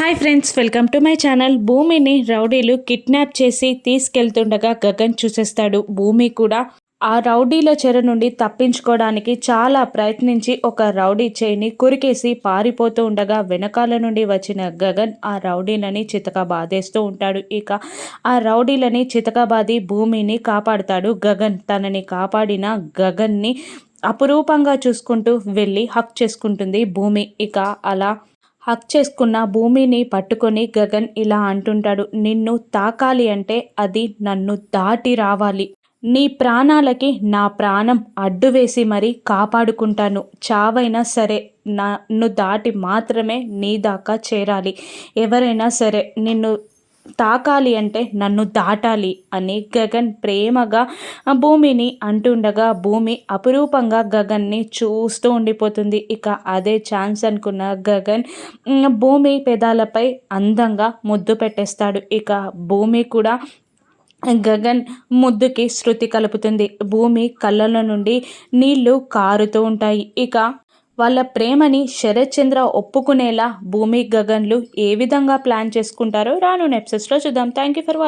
Hi friends welcome to my channel. భూమిని రౌడీలు kidnap చేసి తీసుకెళ్తుండగా గగన్ చూసేస్తాడు. భూమి కూడా ఆ రౌడీల చెర నుండి తప్పించుకోవడానికి చాలా ప్రయత్నించి ఒక రౌడీ చేయిని కురికేసి పారిపోతూ ఉండగా వెనకాల నుండి వచ్చిన గగన్ ఆ రౌడీలని చితక బాధేస్తూ ఉంటాడు. ఇక ఆ రౌడీలని చితకబాది భూమిని కాపాడుతాడు గగన్. తనని కాపాడిన గగన్ని అపురూపంగా చూసుకుంటూ వెళ్ళి హక్ చేసుకుంటుంది భూమి. ఇక అలా హక్ చేసుకున్న భూమిని పట్టుకొని గగన్ ఇలా అంటుంటాడు నిన్ను తాకాలి అంటే అది నన్ను దాటి రావాలి. నీ ప్రాణాలకి నా ప్రాణం అడ్డు వేసి మరీ కాపాడుకుంటాను. చావైనా సరే నన్ను దాటి మాత్రమే నీ దాకా చేరాలి. ఎవరైనా సరే నిన్ను తాకాలి అంటే నన్ను దాటాలి అని గగన్ ప్రేమగా భూమిని అంటుండగా భూమి అపురూపంగా గగన్ని చూస్తూ ఉండిపోతుంది. ఇక అదే ఛాన్స్ అనుకున్న గగన్ భూమి పెదాలపై అందంగా ముద్దు పెట్టేస్తాడు. ఇక భూమి కూడా గగన్ ముద్దుకి శృతి కలుపుతుంది. భూమి కళ్ళల నుండి నీళ్ళు కారుతూ ఉంటాయి. ఇక వాళ్ళ ప్రేమని శరత్చంద్ర ఒప్పుకునేలా భూమి గగన్లు ఏ విధంగా ప్లాన్ చేసుకుంటారో రాను నెప్సెస్లో చూద్దాం. Thank you for